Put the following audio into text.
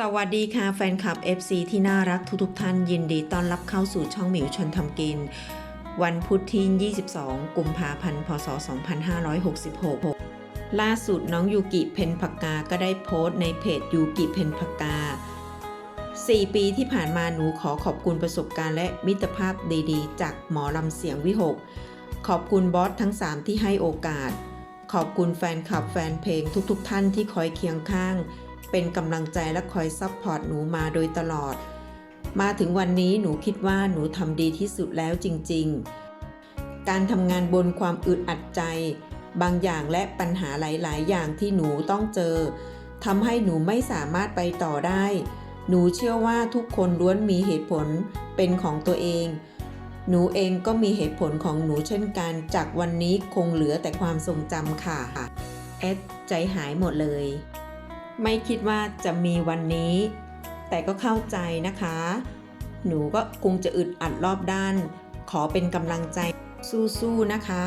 สวัสดีค่ะแฟนคลับ FC ที่น่ารักทุกๆท่านยินดีต้อนรับเข้าสู่ช่องหมิวชนทำกิน วันพุธที่ 22 กุมภาพันธ์ พศ 2566 ล่าสุดน้องยูกิเพนพกกา ก็ได้โพสต์ในเพจยูกิเพนพกา 4 ปีที่ผ่านมาหนูขอขอบคุณประสบการณ์และมิตรภาพดีๆ จากหมอลำเสียงวิหก ขอบคุณบอสทั้ง 3 ที่ให้โอกาส ขอบคุณแฟนคลับแฟนเพลงทุกๆ ท่านที่คอยเคียงข้าง เป็นกำลังใจและคอยซัพพอร์ตหนูมาโดยตลอด มาถึงวันนี้หนูคิดว่าหนูทำดีที่สุดแล้วจริง ๆ การทำงานบนความอึดอัดใจ บางอย่างและปัญหาหลาย ๆ อย่างที่หนูต้องเจอทำให้หนูไม่สามารถไปต่อได้ หนูเชื่อว่าทุกคนล้วนมีเหตุผลเป็นของตัวเอง หนูเองก็มีเหตุผลของหนูเช่นกัน จากวันนี้คงเหลือแต่ความทรงจำค่ะแอดใจหายหมดเลย ไม่คิดว่าจะมีวันนี้ แต่ก็เข้าใจนะคะ หนูก็คงจะอึดอัดรอบด้าน ขอเป็นกำลังใจสู้ๆนะคะ